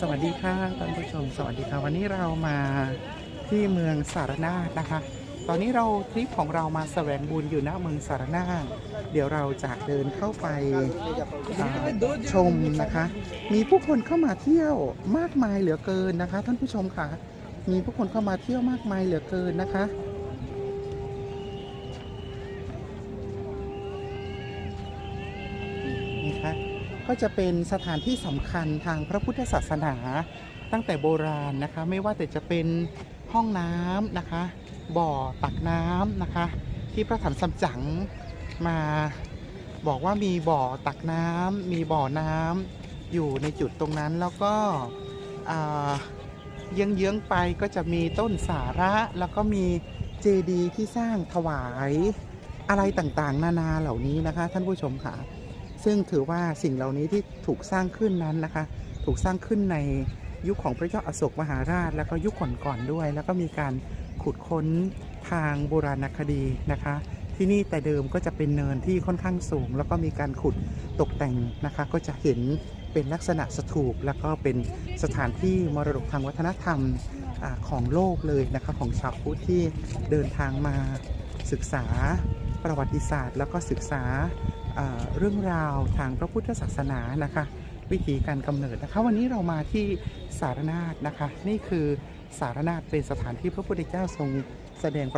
สวัสดีค่ะท่านผู้ชม สวัสดีค่ะ วันนี้เรามาที่เมืองสารนานะคะ ตอนนี้เราทริปของเรามาแสวงบุญอยู่ณเมืองสารนาเดี๋ยวเราจะเดินเข้าไปชมนะคะ มีผู้คนเข้ามาเที่ยวมากมายเหลือเกินนะคะ ท่านผู้ชมค่ะ มีผู้คนเข้ามาเที่ยวมากมายเหลือเกินนะคะนี่ค่ะ ก็จะเป็นสถานที่สำคัญทางพระพุทธศาสนา ตั้งแต่โบราณนะคะ ไม่ว่าแต่จะเป็นห้องน้ำนะคะ บ่อตักน้ำนะคะ ที่พระถันซัมจั๋งมาบอกว่ามีบ่อตักน้ำมีบ่อน้ำอยู่ในจุดตรงนั้นแล้วก็เยื้องๆไปก็จะมีต้นสาระแล้วก็มีเจดีย์ที่สร้างถวายอะไรต่างๆ นานาเหล่านี้นะคะ ท่านผู้ชมค่ะ ซึ่งถือว่าสิ่งเหล่านี้ที่ถูกสร้างขึ้นนั้นนะคะ ถูกสร้างขึ้นในยุคของพระเจ้าอโศกมหาราช แล้วก็ยุคก่อนๆด้วย แล้วก็มีการขุดค้นทางโบราณคดีนะคะ ที่นี่แต่เดิมก็จะเป็นเนินที่ค่อนข้างสูง แล้วก็มีการขุดตกแต่งนะคะ ก็จะเห็นเป็นลักษณะสถูปแล้วก็เป็นสถานที่มรดกทางวัฒนธรรมอของโลกเลยนะคะของชาวพุทธที่เดินทางมาศึกษา ประวัติศาสตร์ แล้วก็ศึกษาเรื่องราวทางพระพุทธศาสนานะคะ วิธีการกำเนิดนะคะ วันนี้เรามาที่สารนาฏนะคะ นี่คือสารนาฏเป็นสถานที่พระพุทธเจ้าทรงแสดง